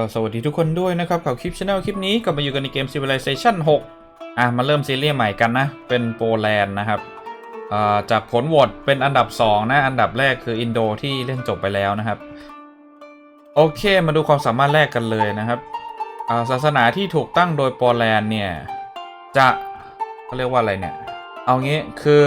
ก็สวัสดีทุกคนด้วยนะครับกับคลิปช anel คลิปนี้กลับมาอยู่กันในเกม Civilization 6 อะ มาเริ่มซีรีส์ใหม่กันนะ เป็นโปแลนด์นะครับจากผลโหวตเป็นอันดับ 2 นะ อันดับแรกคืออินโดที่เล่นจบไปแล้วนะครับ โอเคมาดูความสามารถแรกกันเลยนะครับศาสนาที่ถูกตั้งโดยโปแลนด์เนี่ย จะเขาเรียกว่าอะไรเนี่ย เอางี้คือ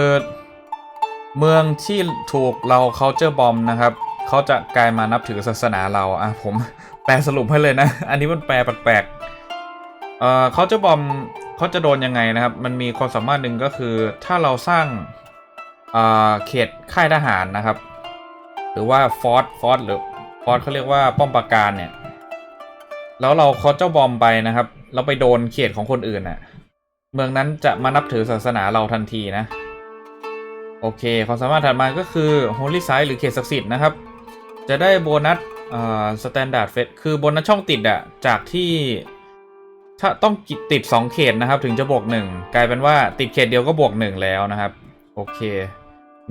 เมืองที่ถูกเรา culture bomb นะครับเขาจะกลายมานับถือศาสนาเราอะผม แปลสรุปให้เลยนะ อันนี้มันแปลแปลกๆเอ่อ culture bomb เขาจะโดนยังไงนะครับ มันมีความสามารถหนึ่งก็คือถ้าเราสร้างเอ่อเขตค่ายทหารนะครับ หรือว่าฟอร์ตฟอร์ตหรือฟอร์ตเขาเรียกว่าป้อมปราการเนี่ย แล้วเรา culture bomb ไปนะครับ เราไปโดนเขตของคนอื่นน่ะ เมืองนั้นจะมานับถือศาสนาเราทันทีนะ โอเคความสามารถถัดมาก็คือ Holy Site หรือเขตศักดิ์สิทธิ์นะครับ จะได้โบนัส อ่า Standard f e t คือบนัสช่องติดอะจากที่ ถ้าต้องติด 2 เขตนะครับ ถึงจะบวก 1 กลายเป็นว่าติดเขตเดียวก็บวก 1 แล้วนะครับ โอเค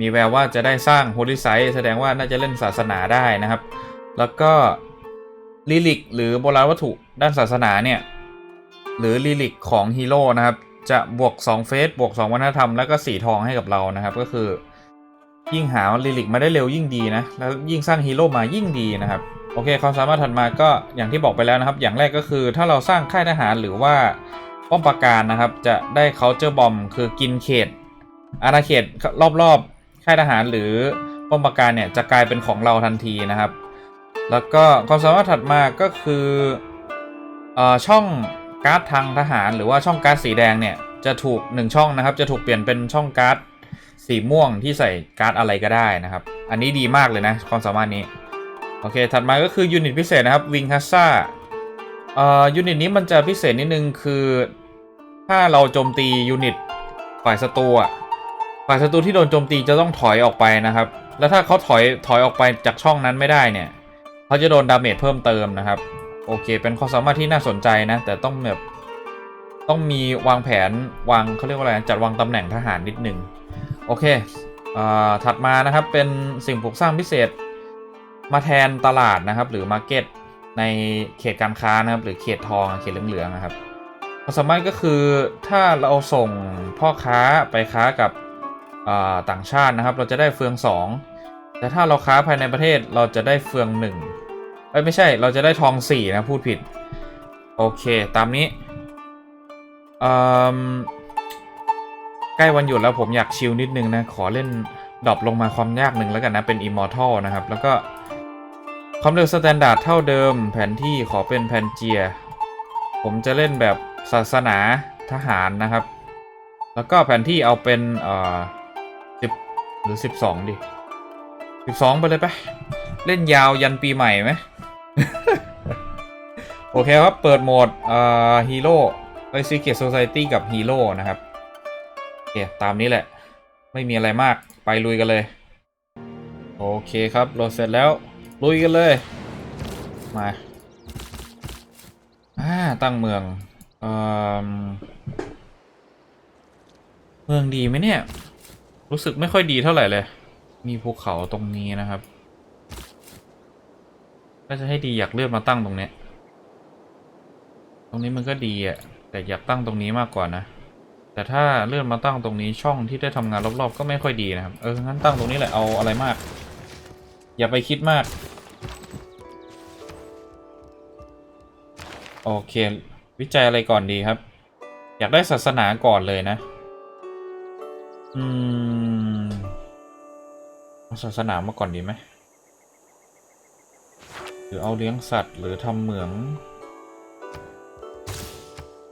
มีแววว่าจะได้สร้าง Holy Site แสดงว่าน่าจะเล่นศาสนาได้นะครับ แล้วก็ลิลิกหรือโบราณวัตถุด้านศาสนาเนี่ย หรือลิลิกของฮีโร่นะครับ จะบวก 2 เฟสบวก 2 วัฒนธรรมแล้วก็สีทองให้กับเรานะครับ ก็คือ ยิ่งหาลิลิกมาได้เร็วยิ่งดีนะ แล้วยิ่งสร้างฮีโร่มายิ่งดีนะครับ โอเคความสามารถถัดมาก็อย่างที่บอกไปแล้วนะครับ อย่างแรกก็คือถ้าเราสร้างค่ายทหารหรือว่าป้อมปราการนะครับ จะได้เคาเจอร์บอมคือกินเขต อาณาเขตรอบๆค่ายทหารหรือป้อมปราการเนี่ยจะกลายเป็นของเราทันทีนะครับ แล้วก็ความสามารถถัดมาก็คืออ่อช่องการ์ดทางทหาร หรือว่าช่องการ์ดสีแดงเนี่ยจะถูก 1 ช่องนะครับ จะถูกเปลี่ยนเป็นช่องการ์ด สีม่วงที่ใส่การ์ดอะไรก็ได้นะครับ อันนี้ดีมากเลยนะ ความสามารถนี้ โอเค ถัดมาก็คือยูนิตพิเศษนะครับวิงฮัสซ่าเอ่อยูนิตนี้มันจะพิเศษนิดนึงคือ ถ้าเราโจมตียูนิตฝ่ายศัตรูอะฝ่ายศัตรูที่โดนโจมตีจะต้องถอยออกไปนะครับ แล้วถ้าเขาถอยถอยออกไปจากช่องนั้นไม่ได้เนี่ย เขาจะโดนดาเมจเพิ่มเติมนะครับ โอเค เป็นความสามารถที่น่าสนใจนะ แต่ต้องแบบต้องมีวางแผนวางเขาเรียกว่าอะไรจัดวางตำแหน่งทหารนิดนึง โอเคอถัดมานะครับเป็นสิ่งปลูกสร้างพิเศษ มาแทนตลาดนะครับ หรือมาร์เก็ตในเขตการค้านะครับ หรือเขตทองเขตเหลืองๆนะครับความสามารถก็คือถ้าเราส่งพ่อค้าไปค้ากับต่างชาตินะครับ เราจะได้เฟืองสองแต่ถ้าเราค้าภายในประเทศเราจะได้เฟืองหนึ่งเอ้ยไม่ใช่เราจะได้ทองสี่นะพูดผิด โอเค ตามนี้อืม ใกล้วันหยุดแล้วผมอยากชิลนิดนึงนะ ขอเล่นดรอปลงมาความยากหนึ่งแล้วกันนะ เป็น Immortal นะครับ แล้วก็ความเร็วสแตนดาร์ดเท่าเดิม แผนที่ขอเป็นแพนเจีย ผมจะเล่นแบบศาสนาทหารนะครับ แล้วก็แผนที่เอาเป็นเอ่อสิบหรือสิบสองดิสิบสองไปเลยไปเล่นยาวยันปีใหม่ไหมโอเคครับ เปิดโหมดเอ่อฮีโร่ไปซีเกตโซซ i ตี้กับฮีโร่นะครับ เคตามนี้แหละ ไม่มีอะไรมากไปลุยกันเลย โอเคครับโหลดเสร็จแล้ว ลุยกันเลย มาอ่าตั้งเมืองเอ่อเมืองดีไหมเนี่ย รู้สึกไม่ค่อยดีเท่าไหร่เลย มีภูเขาตรงนี้นะครับถ้าจะให้ดีอยากเลือนมาตั้งตรงเนี้ย ตรงนี้มันก็ดีอะแต่อยากตั้งตรงนี้มากกว่านะ แต่ถ้าเลื่อนมาตั้งตรงนี้ช่องที่ได้ทำงานรอบๆ ก็ไม่ค่อยดีนะครับ เออ งั้นตั้งตรงนี้แหละ เอาอะไรมาก อย่าไปคิดมาก โอเค วิจัยอะไรก่อนดีครับ อยากได้ศาสนาก่อนเลยนะ อืมเอศาสนามาก่อนดีไหม หรือเอาเลี้ยงสัตว์หรือทำเหมือง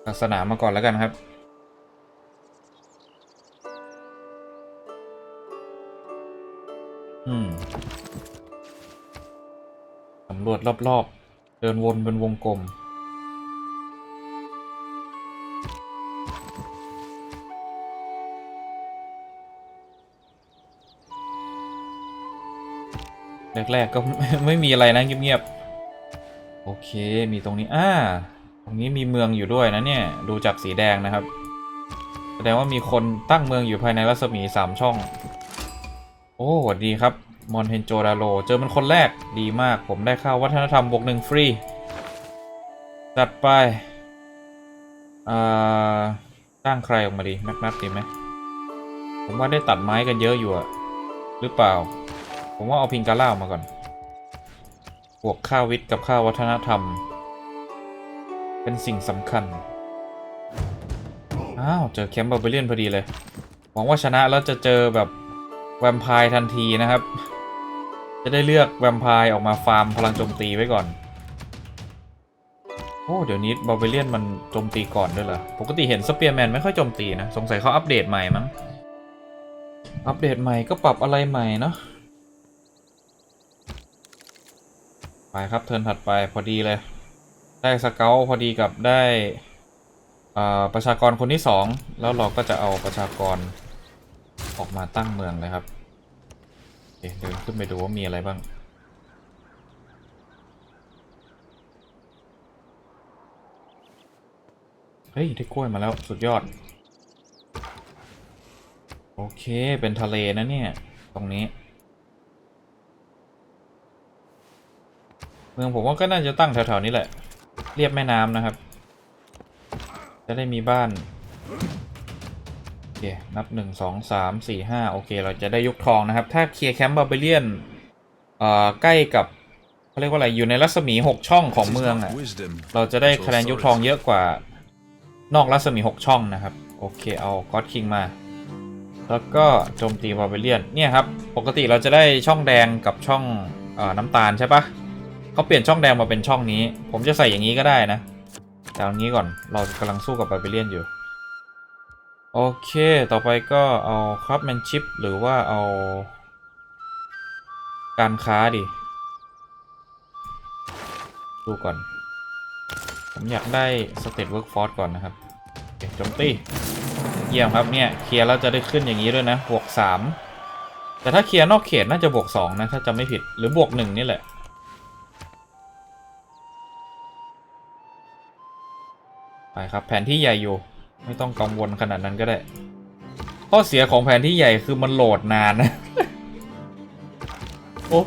ศาสนามาก่อนแล้วกันครับ อืมสำรวจรอบๆ เดินวนเป็นวงกลม แรก ๆ ก็ไม่มีอะไร นะ เงียบ ๆ โอเค มีตรงนี้ อ่า ตรงนี้มีเมืองอยู่ด้วย นะ เนี่ย ดูจากสีแดงนะครับ แสดงว่ามีคนตั้งเมืองอยู่ภายในรัศมีสามช่อง อ้สวัสดีครับมอนเฮนโจดาโรเจอมันคนแรกดีมากผมได้เข้าวัฒนธรรมบวกหนึ่งฟรี จัดไปอ่างใครออกมาดีแม็กนัทดีไหมผมว่าได้ตัดไม้กันเยอะอยู่อะหรือเปล่า ผมว่าเอาพิงกาล่าออกมาก่อน บวกค่าวิทย์กับค่าวัฒนธรรม เป็นสิ่งสำคัญ อ้าว เจอแคมป์บาร์เบเลียนพอดีเลย หวังว่าชนะแล้วจะเจอแบบ แวมไพร์ทันทีนะครับ จะได้เลือกแวมไพร์ออกมาฟาร์มพลังโจมตีไว้ก่อน โอ้เดี๋ยวนี้บาร์เบเลียนมันโจมตีก่อนด้วยเหรอ ปกติเห็นสเปียร์แมนไม่ค่อยโจมตีนะ สงสัยเขาอัปเดตใหม่มั้ง อัปเดตใหม่ก็ปรับอะไรใหม่เนาะ ไปครับเทิร์นถัดไปพอดีเลย ได้สเกลพอดีกับได้อ่าประชากรคนที่สองแล้วเราก็จะเอาประชากร ออกมาตั้งเมืองเลยครับเดินขึ้นไปดูว่ามีอะไรบ้าง เฮ้ย ได้กล้วยมาแล้วสุดยอด โอเคเป็นทะเลนะเนี่ย ตรงนี้ เมืองผมว่าก็น่าจะตั้งแถวๆนี้แหละ เรียบแม่น้ำนะครับ จะได้มีบ้าน นับหนึ่งสองสามสี่ห้าโอเค เราจะได้ยกทองนะครับ ถ้าเคลียร์แคมป์บาร์เบเลียนเอ่อใกล้กับเขาเรียกว่าอะไรอยู่ในรัศมี6ช่องของเมืองอะเราจะได้คะแนนยกทองเยอะกว่านอกรัศมี6ช่องนะครับ โอเคเอาก็อดคิงมา แล้วก็โจมตีบาร์เบเลียนเนี่ยครับปกติเราจะได้ช่องแดงกับช่องออน้ำตาลใช่ปะเขาเปลี่ยนช่องแดงมาเป็นช่องนี้ ผมจะใส่อย่างนี้ก็ได้นะแต่เอางี้ก่อนเรากำลังสู้กับบาร์เบเลียนอยู่ โอเค ต่อไปก็เอาคราฟแมนชิพหรือว่าเอา การค้าดิ ดูก่อน ผมอยากได้สเต t เวิร์กฟอร์ e ก่อนนะครับเคโจมตีเยี่ยมครับเนี่ย เคลียร์แล้วจะได้ขึ้นอย่างนี้ด้วยนะ บวกสามแต่ถ้าเคลียร์นอกเขตน่าจะบวกสองนะ ถ้าจำไม่ผิดหรือบวกหนึ่งนี่แหละไปครับแผนที่ใหญ่อยู่ ไม่ต้องกังวลขนาดนั้นก็ได้ ข้อเสียของแผนที่ใหญ่คือมันโหลดนานนะ โอ้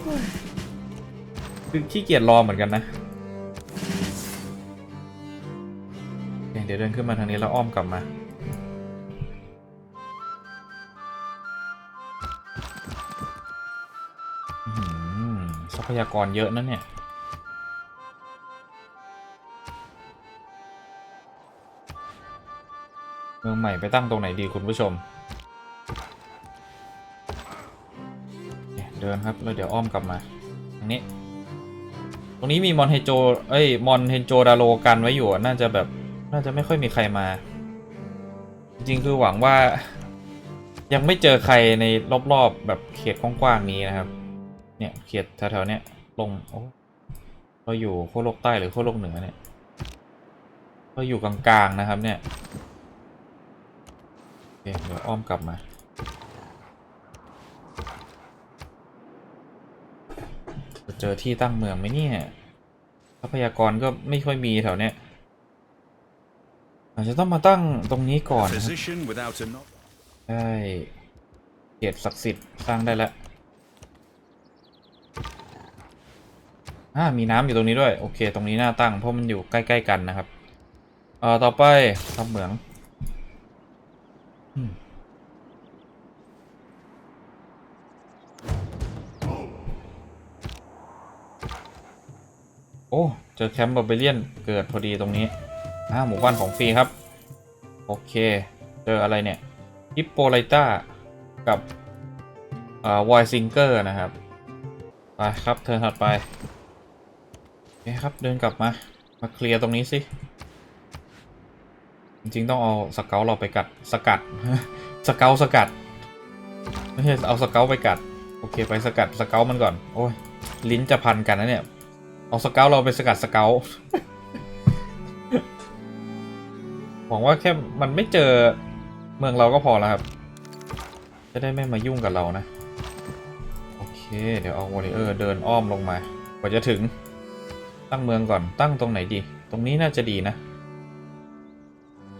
คือขี้เกียจรอเหมือนกันนะ เดี๋ยวเดินขึ้นมาทางนี้แล้วอ้อมกลับมาทรัพยากรเยอะนะเนี่ย มืองใหม่ไปตั้งตรงไหนดีคุณผู้ชม เดินครับแล้วเดี๋ยวอ้อมกลับมาทางนี้ ตรงนี้มีมอนเฮโจ เอ้ย มอนเฮโจดาโลกันไว้อยู่ น่าจะแบบ น่าจะไม่ค่อยมีใครมา จริงๆคือหวังว่า ยังไม่เจอใครในรอบๆแบบเขตกว้างๆนี้นะครับ เนี่ยเขตแถวๆเนี้ยลงโอ้เราอยู่ขั้วโลกใต้หรือขั้วโลกเหนือเนี่ยเราอยู่กลางๆนะครับเนี่ย เคเดี๋ยวอ้อมกลับมา จะเจอที่ตั้งเมืองไหมเนี่ย ทรัพยากรก็ไม่ค่อยมีแถวเนี้ยอาจจะต้องมาตั้งตรงนี้ก่อนนะครับ Position without a knock. ได้เขตศักดิ์สิทธิ์สร้างได้แล้วอ่ามีน้ำอยู่ตรงนี้ด้วย โอเค ตรงนี้น่าตั้งเพราะมันอยู่ใกล้ ๆ กันนะครับ เอ่อ ต่อไปทำเหมือง อ้เจอแคมป์บาร์เบเลียนเกิดพอดีตรงนี้อ่าหมู่บ้านของฟรีครับ โอเค เจออะไรเนี่ยฮิปโปไลต้ากับอ่อวอยซิงเกอร์นะครับ ไปครับเทิร์นถัดไปโอเคครับเดินกลับมามาเคลียร์ตรงนี้สิจริง ๆ ต้องเอาสเกลเราไปกัดสกัดสเกลสกัดไม่ใช่เอาสเกลไปกัด โอเคไปสกัดสเกลมันก่อน โอ้ยลิ้นจะพันกันนะเนี่ย เอาสเกลเราไปสกัดสเกลหวังว่าแค่มันไม่เจอเมืองเราก็พอแล้วครับ จะได้ไม่มายุ่งกับเรานะ โอเค เดี๋ยวเอาวอริเออร์เดินอ้อมลงมา กว่าจะถึงตั้งเมืองก่อนตั้งตรงไหนดี ตรงนี้น่าจะดีนะ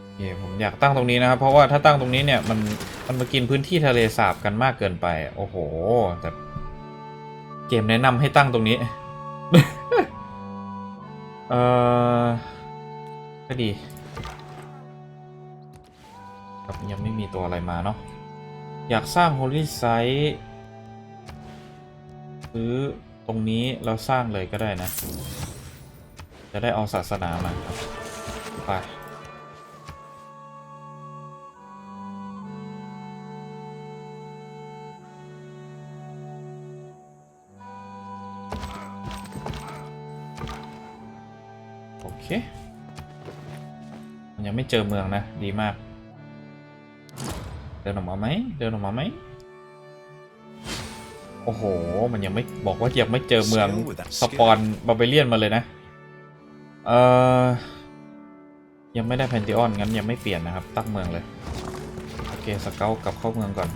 โอเคผมอยากตั้งตรงนี้นะครับ เพราะว่าถ้าตั้งตรงนี้เนี่ยมันมันมากินพื้นที่ทะเลสาบกันมากเกินไป โอ้โห แต่เกมแนะนำให้ตั้งตรงนี้ เออก็ดีครับยังไม่มีตัวอะไรมาเนาะอยากสร้าง Holy Site ซื้อตรงนี้แล้วสร้างเลยก็ได้นะ จะได้เอาศาสนามาครับไป เค มันยังไม่เจอเมืองนะ ดีมาก เดินออกมาไหม เดินออกมาไหม โอ้โห มันยังไม่บอกว่ายังไม่เจอเมืองสปอนบาเบเลียนมาเลยนะ เอ่อ ยังไม่ได้แพนติออนงั้นยังไม่เปลี่ยนนะครับ ตั้งเมืองเลย โอเค สเกลกลับเข้าเมืองก่อน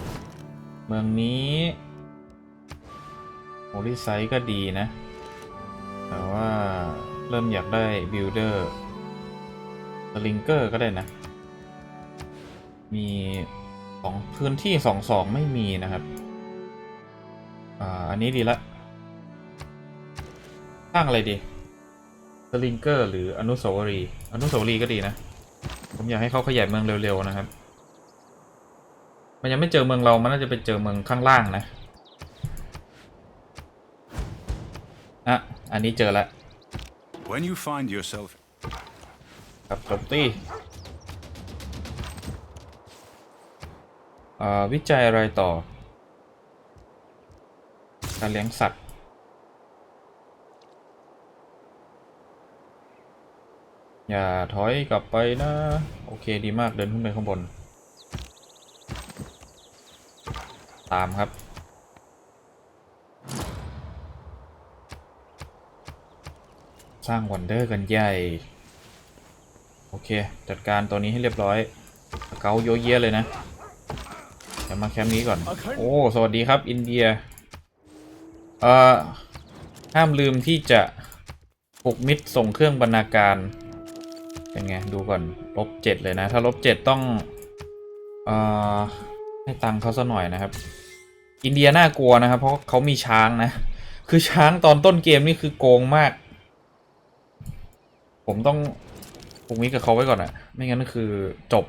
เมืองนี้โฮลิไซก็ดีนะ แต่ว่า เริ่มอยากได้บิลเดอร์สลิงเกอร์ก็ได้นะ มีสองพื้นที่สองสองไม่มีนะครับ อ่า อันนี้ดีละ สร้างอะไรดีสลิงเกอร์หรืออนุสาวรีย์อนุสาวรีย์ก็ดีนะ ผมอยากให้เขาขยายเมืองเร็วๆนะครับ มันยังไม่เจอเมืองเรา มันน่าจะไปเจอเมืองข้างล่างนะ อะ อันนี้เจอแล้ว When you find yourself ครับจบตีอ่าวิจัยอะไรต่อ การเลี้ยงสัตว์ อย่าถอยกลับไปนะ โอเคดีมากเดินขึ้นไปข้างบน ตามครับ สร้างวันเดอร์กันใหญ่ โอเค จัดการตัวนี้ให้เรียบร้อย เกาโยเยะเลยนะเดี๋ยวมาแคมป์นี้ก่อน โอ้ สวัสดีครับ อินเดีย เอ่อ ห้ามลืมที่จะปลุกมิดส่งเครื่องบรรณาการ เป็นไง ดูก่อน ลบเจ็ดเลยนะ ถ้าลบเจ็ดต้อง เอ่อ ให้ตังเขาซะหน่อยนะครับ อินเดียน่ากลัวนะครับ เพราะเขามีช้างนะ คือช้างตอนต้นเกมนี่คือโกงมาก ผมต้องปลุกมิดกับเขาไว้ก่อนอะไม่งั้นก็คือจบ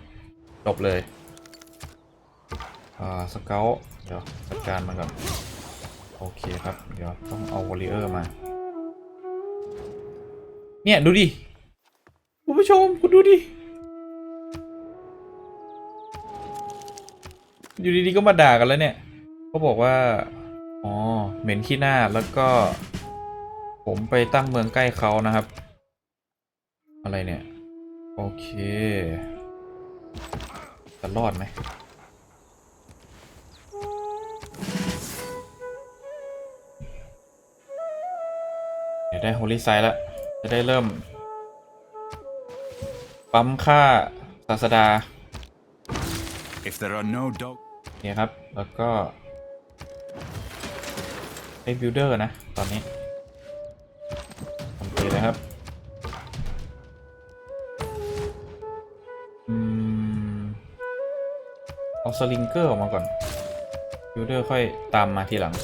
จบเลย อ่าสเกลเดี๋ยวจัดการมันก่อน โอเคครับ เดี๋ยวต้องเอาวอลเลเยอร์มา เนี่ย ดูดิคุณผู้ชมคุณดูดิ อยู่ดีๆก็มาด่ากันแล้วเนี่ยเขาบอกว่า อ๋อ เหม็นขี้หน้าแล้วก็ ผมไปตั้งเมืองใกล้เขานะครับ อะไรเนี่ย โอเค จะรอดไหมเดี๋ยวได้โฮลิไซด์แล้ว จะได้เริ่ม ปั๊มค่าศาสดา if there are no dog เนี่ยครับ แล้วก็ไอ้บิลเดอร์นะ ตอนนี้ทำตีเลยครับ สลิงเกอร์ออกมาก่อนบิลเดอร์ค่อยตามมาทีหลัง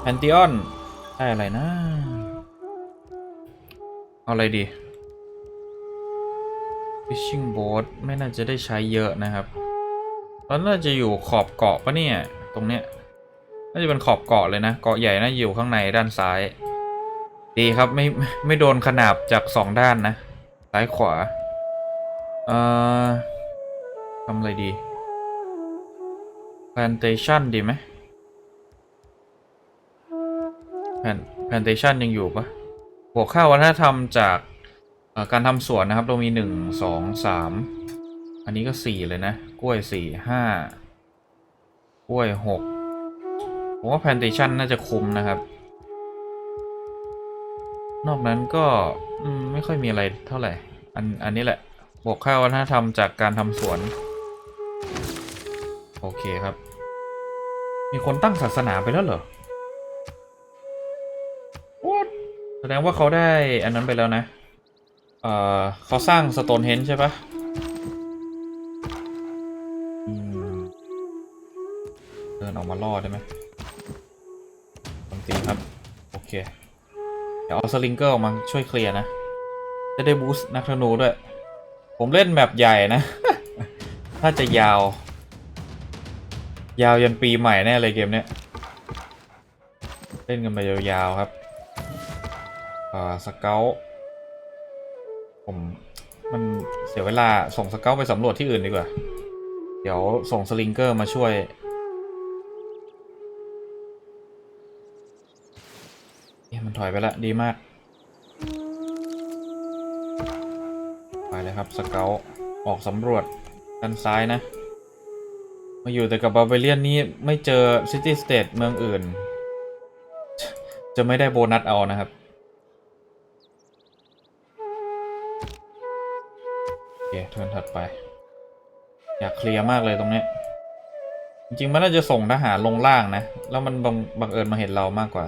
แพนติออนได้อะไรนะ เอาอะไรดี Fishing boat ไม่น่าจะได้ใช้เยอะนะครับตอนน่าจะอยู่ขอบเกาะปะเนี่ย ตรงเนี้ย น่าจะเป็นขอบเกาะเลยนะ เกาะใหญ่น่าอยู่ข้างในด้านซ้าย ดีครับไม่ไม่โดนขนาบจากสองด้านนะ ซ้ายขวา เอ่อทำอะไรดี plantation ดีไหม plantation ยังอยู่ปะหัวข้าววัฒนธรรมจากการทำสวนนะครับ เรามีหนึ่งสองสามอันนี้ก็สี่เลยนะ กล้วยสี่ห้ากล้วยหกผมว่า plantation น่าจะคุ้มนะครับ นอกนั้นก็ไม่ค่อยมีอะไรเท่าไหร่ อันอันนี้แหละบวกค่าวัฒนธรรมจากการทำสวน โอเคครับ มีคนตั้งศาสนาไปแล้วเหรอ What แสดงว่าเขาได้อันนั้นไปแล้วนะ เอ่อเขาสร้างสโตนเฮนใช่ปะอืมเดินออกมาล่อได้ไหมตรงตีครับ โอเค เดี๋ยวเอาสลิงเกอร์ออกมาช่วยเคลียร์นะ จะได้บูสต์นักธนูด้วย ผมเล่นแบบใหญ่นะ ถ้าจะยาว ยาวยันปีใหม่แน่เลยเกมเนี้ย เล่นกันไปยาวๆครับ อ่า สเกลผมมันเสียเวลาส่งสเกลไปสำรวจที่อื่นดีกว่า เดี๋ยวส่งสลิงเกอร์มาช่วยเอ๊ะมันถอยไปละดีมาก ไปเลยครับสเกลออกสำรวจด้านซ้ายนะ มาอยู่แต่กับบา r เ a เลียนนี่ไม่เจอซิตี้สเตทเมืองอื่น จะไม่ได้โบนัสเอานะครับโอเคเทิร์นถัดไป อยากเคลียร์มากเลยตรงเนี้ยจริงๆมันน่าจะส่งทหารลงล่างนะ แล้วมันบังบังเอิญมาเห็นเรามากกว่า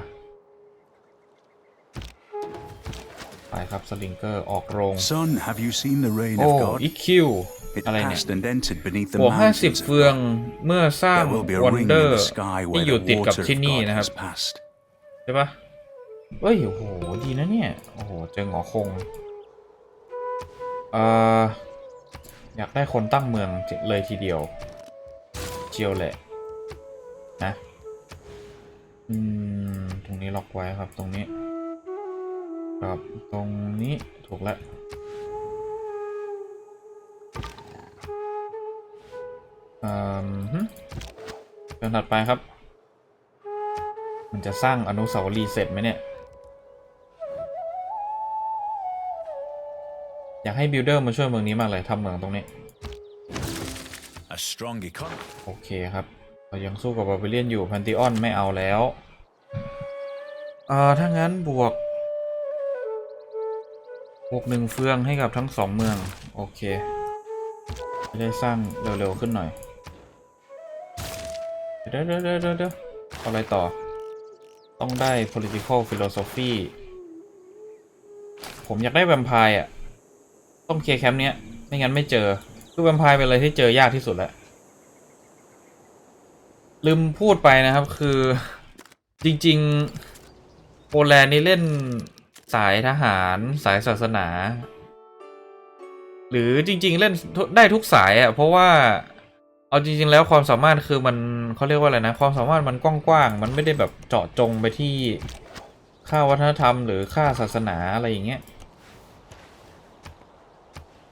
ไปครับสลิงเกอร์ออกโรง Son, have you seen the reign โอ้ of God? อีคิว It อะไรเนี่ย passed and entered beneath the บวกห้าสิบ mountains of เฟือง God. เมื่อสร้าง There will be a วัน ring เดอ in ร์ the sky ที่ where อยู่ the ติดกับ water ที่ of นี่ God นะครับ has passed. ใช่ปะเอ้ย โอ้โห ดีนะเนี่ย โอ้โห เจอหงอคง เอ่อ อยากได้คนตั้งเมืองเลยทีเดียว เจียวแหละ นะ อืม ตรงนี้ล็อกไว้ครับ ตรงนี้ ครับ ตรงนี้ ถูกแล้ว อืมฮึเดินถัดไปครับ มันจะสร้างอนุสาวรีย์เสร็จไหมเนี่ย อยากให้บิลเดอร์มาช่วยเมืองนี้มากเลยทำเมืองตรงนี้ A strong economy. โอเคครับ เรายังสู้กับบาบิเลียนอยู่พันติออนไม่เอาแล้วเอ่อถ้างั้นบวก บวกหนึ่งเฟืองให้กับทั้งสองเมือง โอเค จะได้สร้างเร็ว ๆ ขึ้นหน่อย เดี๋ยวเดี๋ยวเดี๋ยวเดี๋ยวอะไรต่อ ต้องได้ political philosophy ผมอยากได้แวมไพร์อะ ต้องเคลียร์แคมป์เนี้ย ไม่งั้นไม่เจอ คือแวมไพร์เป็นอะไรที่เจอยากที่สุดแล้วลืมพูดไปนะครับคือจริง ๆ โปแลนด์นี่เล่นสายทหารสายศาสนา หรือจริง ๆ เล่นได้ทุกสายอะ่ะเพราะว่า เอาจริง ๆ แล้วความสามารถคือมันเขาเรียกว่าอะไรนะ ความสามารถมันกว้างๆมันไม่ได้แบบเจาะจงไปที่ค่าวัฒนธรรมหรือค่าศาสนาอะไรอย่างเงี้ย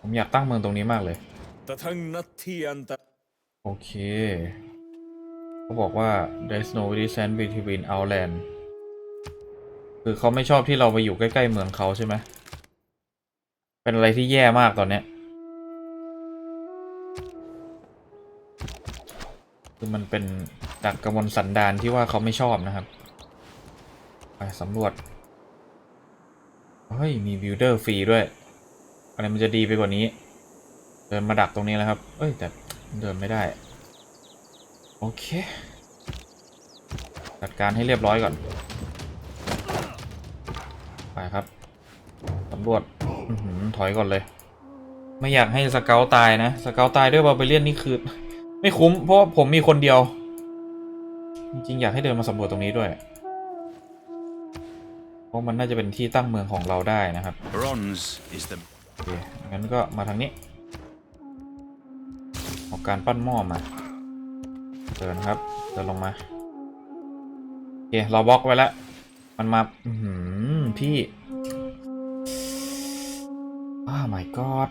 ผมอยากตั้งเมืองตรงนี้มากเลยแต่ทั้งนัดเทียนแต่โอเคเขาบอกว่า there's no distance between outland คือเขาไม่ชอบที่เราไปอยู่ใกล้ ๆ เมืองเขาใช่ไหม เป็นอะไรที่แย่มากตอนเนี้ย คือมันเป็นดักกระมวลสันดานที่ว่าเขาไม่ชอบนะครับ ไปสำรวจ เฮ้ย มีบิลเดอร์ฟรีด้วย อะไรมันจะดีไปกว่านี้ เดินมาดักตรงนี้แล้วครับ เอ้ย แต่เดินไม่ได้ โอเค จัดการให้เรียบร้อยก่อน ไปครับสำรวจถอยก่อนเลย ไม่อยากให้สเกลตายนะ สเกลตายด้วยบาเบเลียนนี่คือ ไม่คุ้มเพราะว่าผมมีคนเดียว จริงๆอยากให้เดินมาสำรวจตรงนี้ด้วย เพราะมันน่าจะเป็นที่ตั้งเมืองของเราได้นะครับ Bronze is the โอเคงั้นก็มาทางนี้เอาการปั้นหม้อมาเดินครับ เดินลงมา โอเค เราบล็อกไว้แล้ว มันมา อือหือพี่อ้า my god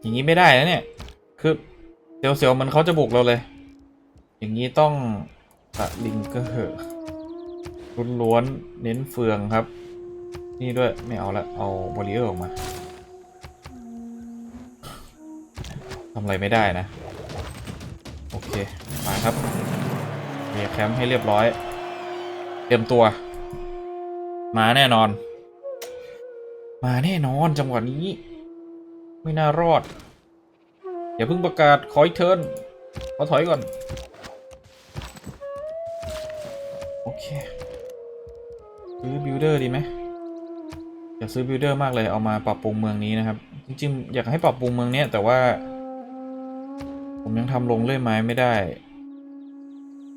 อย่างนี้ไม่ได้นะเนี่ย คือ เซลล์ๆมันเขาจะบุกเราเลย อย่างนี้ต้องสลิงก็เกอร์ล้วนเน้นเฟืองครับ นี่ด้วยไม่เอาละเอาบอลเลอร์ออกมาทำอะไรไม่ได้นะ โอเค มาครับเรียแคมป์ให้เรียบร้อย เตรียมตัว มาแน่นอน มาแน่นอนจังหวะนี้ ไม่น่ารอด อย่าเพิ่งประกาศขออีกเทิร์นขอถอยก่อน โอเค ซื้อบิลเดอร์ดีไหมอยากซื้อบิลเดอร์มากเลยเอามาปรับปรุงเมืองนี้นะครับ จริงๆ อยากให้ปรับปรุงเมืองเนี้ยแต่ว่า ผมยังทำลงเลื่อยไม้ไม่ได้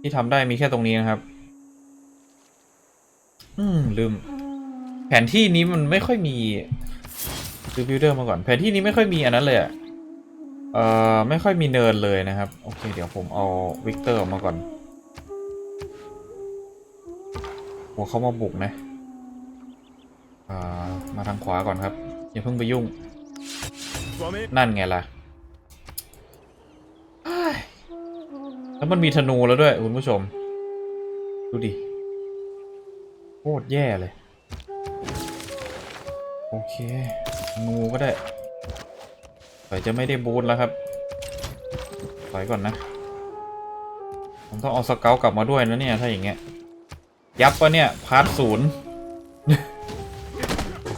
ที่ทำได้มีแค่ตรงนี้นะครับ อืมลืม แผนที่นี้มันไม่ค่อยมีดูบิวเดอร์มาก่อน แผนที่นี้ไม่ค่อยมีอันนั้นเลยอะ เอ่อไม่ค่อยมีเนินเลยนะครับ โอเค เดี๋ยวผมเอาวิกเตอร์ออกมาก่อนหัวเขามาบุกนะอ่ามาทางขวาก่อนครับ อย่าเพิ่งไปยุ่ง นั่นไงล่ะแล้วมันมีธนูแล้วด้วย คุณผู้ชม ดูดิโคตรแย่เลย โอเค ธนูก็ได้ แต่จะไม่ได้บูทแล้วครับ ถอยก่อนนะ ผมต้องเอาสเกลกลับมาด้วยนะเนี่ย ถ้าอย่างเงี้ย ยับปะเนี่ย พาร์ทศูนย์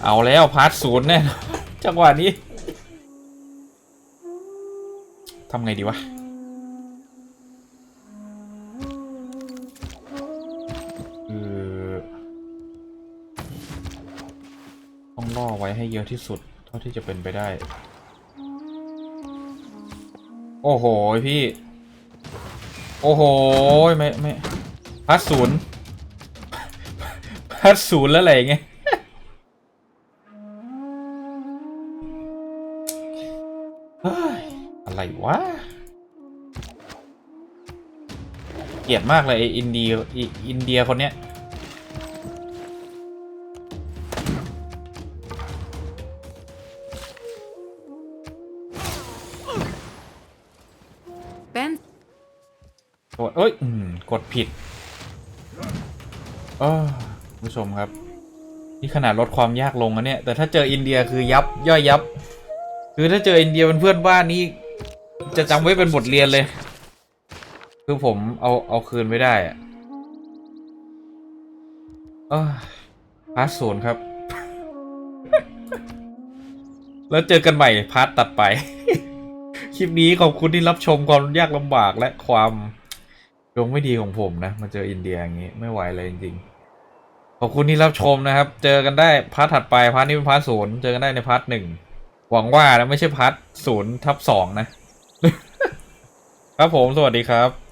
เอาแล้ว พาร์ทศูนย์แน่จังหวะนี้ ทำไงดีวะต้องล่อไว้ให้เยอะที่สุด เท่าที่จะเป็นไปได้ โอ้โหพี่ โอ้โหไม่ไม่พัดศูนย์พัดศูนย์แล้วอะไรอย่างเงี้ยอะไรวะเกลียดมากเลยอินเดียอินเดียคนเนี้ย กดเอ้ยกดผิดเออผู้ชมครับ นี่ขนาดลดความยากลงอะเนี่ย แต่ถ้าเจออินเดียคือยับย่อยยับ คือถ้าเจออินเดียเป็นเพื่อนบ้านนี่จะจำไว้เป็นบทเรียนเลย คือผมเอาเอาคืนไม่ได้อะออพาร์ทศูนย์ครับ แล้วเจอกันใหม่พาร์ทตัดไป คลิปนี้ขอบคุณที่รับชมความยากลำบากและความ ดวงไม่ดีของผมนะ มาเจออินเดียอย่างนี้ไม่ไหวเลยจริงๆ ขอบคุณที่รับชมนะครับ เจอกันได้พาร์ทถัดไปพาร์ทนี้เป็นพาร์ทศูนย์เจอกันได้ในพาร์ทหนึ่งหวังว่านะไม่ใช่พาร์ทศูนย์ทับสองนะ ครับผมสวัสดีครับ